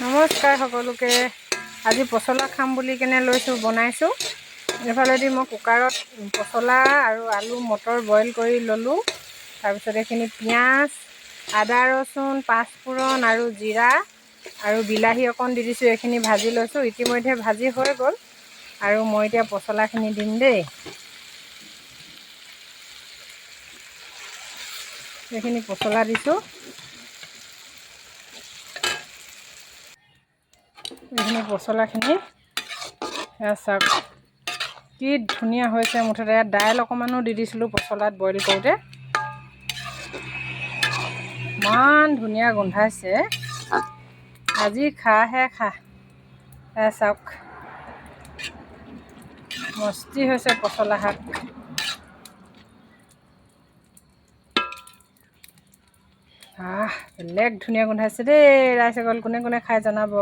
নমস্কাৰ সকলোকে। আজি পচলা খাম বুলি কেনে লৈছোঁ বনাইছোঁ। এইফালেদি মই কুকাৰত পচলা আৰু আলু মটৰ বইল কৰি ল'লোঁ। তাৰপিছত এইখিনি পিঁয়াজ আদা ৰচুন পাঁচফোৰণ আৰু জিৰা আৰু বিলাহী অকণ দি দিছোঁ এইখিনি ভাজি লৈছোঁ। ইতিমধ্যে ভাজি হৈ গ'ল আৰু মই এতিয়া পচলাখিনি দিম দেই। এইখিনি পচলা দিছোঁ। এইখিনি পচলাখিনি চাওক কি ধুনীয়া হৈছে মুঠতে। দাইল অকণমানো দি দিছিলোঁ পচলাত বইল কৰোঁতে। ইমান ধুনীয়া গোন্ধাইছে আজি খাহে খা চাওক মস্তি হৈছে পচলা শাক। আহ বেলেগ ধুনীয়া গোন্ধাইছে দেই। ৰাইজসকল কোনে কোনে খাই জনাব?